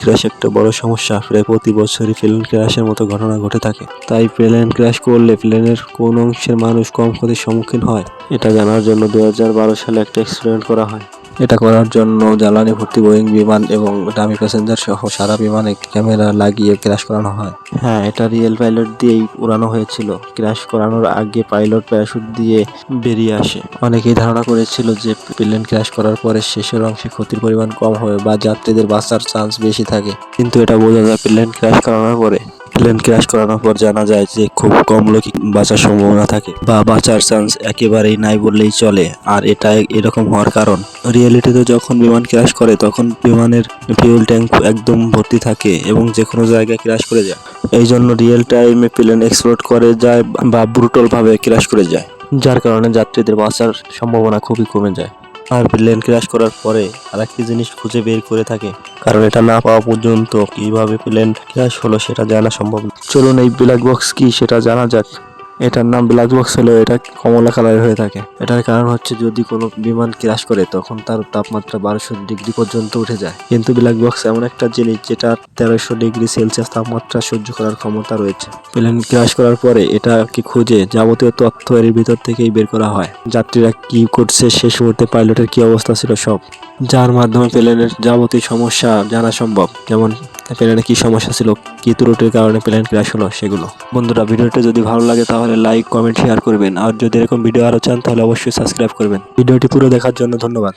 Crash একটা বড় সমস্যা। প্রায় প্রতি বছরই প্লেন ক্র্যাশের মতো ঘটনা ঘটে থাকে। তাই প্লেন ক্র্যাশ করলে প্লেনের কোন অংশের মানুষ কম ক্ষতির সম্মুখীন হয়, এটা জানার জন্য দু হাজার বারো সালে একটা এক্সপেরিমেন্ট করা হয়। এটা করার জন্য জ্বালানি ভর্তি বোয়িং বিমান এবং দামি প্যাসেঞ্জার সহ সারা বিমানে ক্যামেরা লাগিয়ে ক্র্যাশ করানো হয়। হ্যাঁ এটা রিয়েল পাইলট দিয়েই উড়ানো হয়েছিল। ক্র্যাশ করানোর আগে পাইলট প্যারাশুট দিয়ে বেরিয়ে আসে। অনেকেই ধারণা করেছিল যে প্লেন ক্র্যাশ করার পরে শেষের অংশে ক্ষতির পরিমাণ কম হবে বা যাত্রীদের বাঁচার চান্স বেশি থাকে। কিন্তু এটা বোঝা যায় প্লেন ক্র্যাশ করানোর পরে প্লেন ক্র্যাশ করানোর পর জানা যায় যে খুব কম লোকই বাঁচার সম্ভাবনা থাকে বা বাঁচার চান্স একেবারেই নাই বললেই চলে। আর এটা এরকম হওয়ার কারণ। রিয়েলিটিতে যখন বিমান ক্র্যাশ করে, তখন বিমানের ফিউল ট্যাঙ্ক একদম ভর্তি থাকে এবং যে কোনো জায়গায় ক্র্যাশ করে যায়। এই জন্য রিয়েল টাইমে প্লেন এক্সপ্লোড করে যায় বা ব্রুটলভাবে ক্র্যাশ করে যায়। যার কারণে যাত্রীদের বাঁচার সম্ভাবনা খুবই কমে যায়। আর প্লেন ক্র্যাশ করার পরে আর একটি জিনিস খুঁজে বের করে থাকে। কারণ এটা না পাওয়া পর্যন্ত কীভাবে প্লেন ক্র্যাশ হলো সেটা জানা সম্ভব চলুন এই ব্ল্যাক বক্স কি সেটা জানা যাক। এটার নাম ব্ল্যাক বক্স হলো এটা কমলা কালারের হয়ে থাকে। এটার কারণ হচ্ছে যদি কোনো বিমান ক্রাশ করে, তখন তার তাপমাত্রা বারোশো ডিগ্রি পর্যন্ত উঠে যায়। কিন্তু ব্ল্যাক বক্স এমন একটা জিনিস যেটা তেরোশো ডিগ্রি সেলসিয়াস তাপমাত্রা সহ্য করার ক্ষমতা রয়েছে। প্লেন ক্রাশ করার পরে এটা কি খুঁজে যাবতীয় তথ্য এর ভিতর থেকেই বের করা হয়। যাত্রীরা কি করছে, শেষ মুহূর্তে পাইলটের কি অবস্থা ছিল সব, যার মাধ্যমে প্লেনের যাবতীয় সমস্যা জানা সম্ভব। যেমন প্লেনে কী সমস্যা ছিল, কী ত্রুটির কারণে প্ল্যান ক্র্যাশ হলো, সেগুলো। বন্ধুরা, ভিডিওটি যদি ভালো লাগে তাহলে লাইক কমেন্ট শেয়ার করবেন। আর যদি এরকম ভিডিও আরও চান, তাহলে অবশ্যই সাবস্ক্রাইব করবেন। ভিডিওটি পুরো দেখার জন্য ধন্যবাদ।